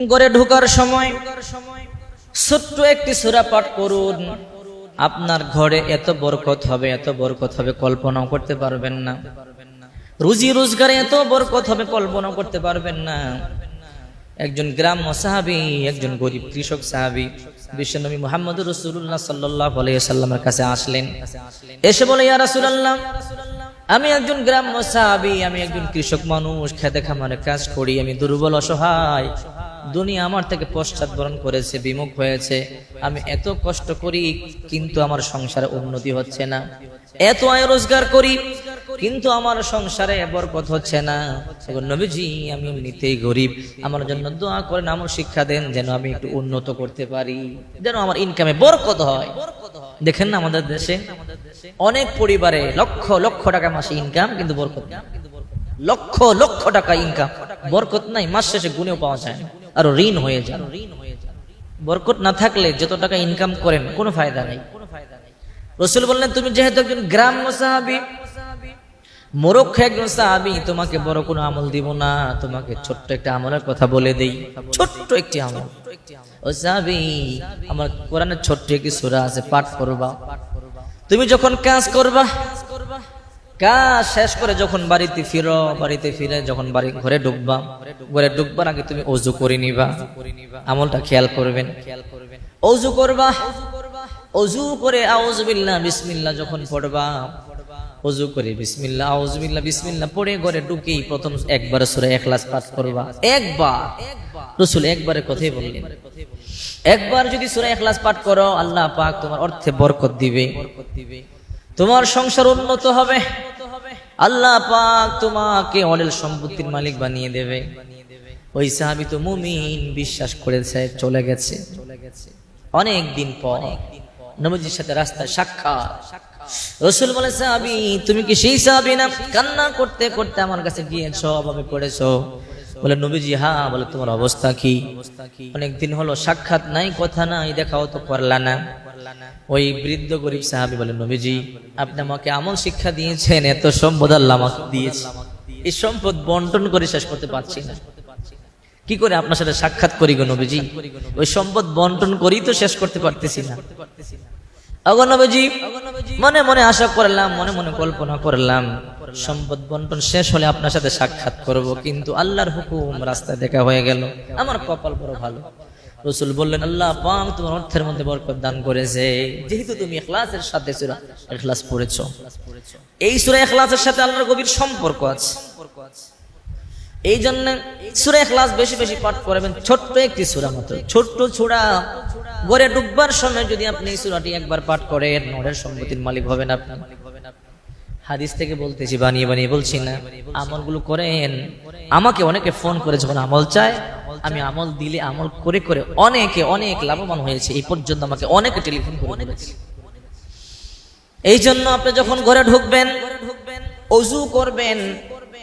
ঘরে ঢোকার সময় ছোট্ট একটি সূরা পাঠ করুন। আপনার ঘরে এত বরকত হবে, এত বরকত হবে, কল্পনাও করতে পারবেন না। রুজি রোজগারে এত বরকত হবে, কল্পনাও করতে পারবেন না। একজন গ্রাম্য সাহাবি, একজন গরিব কৃষক সাহাবি, বিশ্বনবী মোহাম্মদ রসুল্লাহ সাল্লাহ সাল্লামের কাছে আসলেন। এসে বলে, ইয়া রাসূলুল্লাহ, আমি একজন গ্রাম্য সাহাবি, আমি একজন কৃষক মানুষ, খেতে খামারে কাজ করি, আমি দুর্বল, অসহায়। দুনিয়া আমার থেকে পশ্চাৎবরণ করেছে, বিমুখ হয়েছে। আমি এত কষ্ট করি, কিন্তু আমার সংসারে উন্নতি হচ্ছে না। এত আয় রোজগার করি, কিন্তু আমার সংসারে বরকত হচ্ছে না। নবীজি, আমি এমনিতেই গরিব। আমার জন্য দোয়া করেন, আমার শিক্ষা দেন, যেন আমি একটু উন্নত করতে পারি, যেন আমার ইনকামে বরকত হয়। দেখেন না আমাদের দেশে, অনেক পরিবারে লক্ষ লক্ষ টাকা মাসে ইনকাম কিন্তু বরকত লক্ষ লক্ষ টাকা ইনকাম বরকত নাই, মাস শেষে গুণেও পাওয়া যায় না। আর ঋণ হয়ে যায়। বরকত না থাকলে যত টাকা ইনকাম করেন, কোনো ফায়দা নেই। রসুল বললেন, তুমি যেহেতু একজন গ্রাম্য সাহাবি, মোরক্ষ একজন সাহাবি, তোমাকে বড় কোনো আমল দিব না। তোমাকে ছোট্ট একটা আমলের কথা বলে দেই। ছোট্ট একটি আমল। ও সাহাবি, আমার কোরআনের ছোট্ট একটি সূরা আছে, পাঠ করবা। তুমি যখন কাজ করবা কাজ শেষ করে যখন বাড়িতে ফিরো, বাড়িতে ফিরে যখন বাড়ি ঘরে ঢুকবা, ঘরে ঢুকবার আগে তুমি অজু করে নিবা। আমলটা খেয়াল করবেন। অজু করবা। অজু করে আউজবিল্লাহ বিসমিল্লাহ যখন পড়বা, অজু করে বিসমিল্লাহ আউজবিল্লাহ বিসমিল্লাহ পড়ে ঘরে ঢুকেই প্রথম একবার সুরে এখলাস পাঠ করবা। একবার। রসুল একবারে কথাই বললেন, একবার যদি সুরে এখলাস পাঠ করো, আল্লাহ পাক তোমার অর্থে বরকত দিবে। তোমার সংসার উন্নত হবে। আল্লাহ পাক তোমাকে অনেক সম্পত্তির মালিক বানিয়ে দেবে। ওই সাহাবি তো মুমিন, বিশ্বাস করেছে, চলে গেছে। অনেক দিন পর নবজির সাথে রাস্তায় সাক্ষাৎ। রসুল বলে, সাহাবি, তুমি কি সেই সাহাবি না? কান্না করতে করতে আমার কাছে গিয়েছ অভাবে পড়েছ। বলে, নবীজি হ্যাঁ বলে, তোমার অবস্থা কি? অনেক দিন হলো, সাক্ষাৎ নাই, কথা নাই, দেখাও তো করলা না। ওই বৃদ্ধ গরিব সাহাবি বলে নবীজি, আপনি আমাকে এমন শিক্ষা দিয়েছেন, এত সম্পদ আল্লাহ দিয়েছে। এই সম্পদ বন্টন করে শেষ করতে পারছি না। কি করে আপনার সাথে সাক্ষাৎ করি গো নবীজি? ওই সম্পদ বন্টন করি তো শেষ করতে পারতেছি না। অগো মনে মনে আশা করলাম, মনে মনে কল্পনা করলাম, সম্পদ বন্টন শেষ হলে আপনার সাথে সাক্ষাৎ করব, কিন্তু আল্লাহর হুকুম রাস্তায় দেখা হয়ে গেল। আমার কপাল বড় ভালো। রসুল বললেন, আল্লাহ পাক তোমার অর্থের মধ্যে বরকত দান করেছে। যেহেতু তুমি এখলাসের সাথে সূরা এখলাস পড়েছো। এই সূরা এখলাসের সাথে আল্লাহর গভীর সম্পর্ক আছে। এই জন্য সূরা এখলাস বেশি বেশি পাঠ করবেন, ছোট্ট একটি সূরা মাত্র। ছোট্ট সূরা গড়ে ডুববার সময় যদি আপনি এই সূরাটি একবার পাঠ করেন নরের সম্পত্তির মালিক হবেন আপনি। হাদিস থেকে বলতেছি, বানিয়ে বানিয়ে বলছি না। আমলগুলো করেন। আমাকে অনেকে ফোন করে যখন আমল চায় আমি আমল দিলে আমল করে করে অনেকে অনেক লাভবান হয়েছে এই পর্যন্ত আমাকে অনেক টেলিফোন করে বলেছে। এই জন্য আপনি যখন ঘরে ঢুকবেন অজু করবেন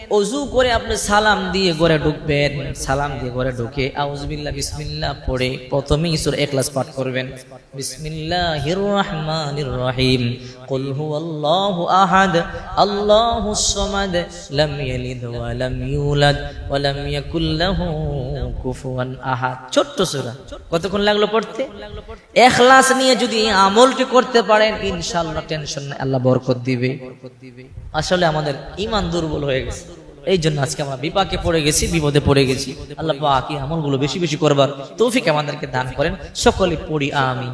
অজু করে আপনি সালাম দিয়ে ঘরে ঢুকবেন। সালাম দিয়ে ঘরে ঢুকে আউজবিল্লাহ বিসমিল্লাহ পড়ে প্রথমেই সূরা ইখলাস পাঠ করবেন। বিসমিল্লাহির রহমানির রহিম। হুয়াল্লাহু আহাদ আল্লাহুস সামাদ, লাম ইয়ালিদ ওয়া লাম ইউলাদ ওয়া লাম ইয়াকুল লাহু কুফুয়ান আহাদ। ছোট্ট সূরা। কতক্ষণ লাগল পড়তে? ইখলাস নিয়ে যদি আমলটি করতে পারেন, ইনশাআল্লাহ টেনশন আল্লাহ বরকত দিবে। আসলে আমাদের ঈমান দুর্বল হয়ে গেছে। এই জন্য আজকে আমরা বিপাকে পড়ে গেছি, বিপদে পড়ে গেছি। আল্লাহ পাক আমলগুলো বেশি বেশি করবার তৌফিক আমাদেরকে দান করেন। সকলে পড়ি আমি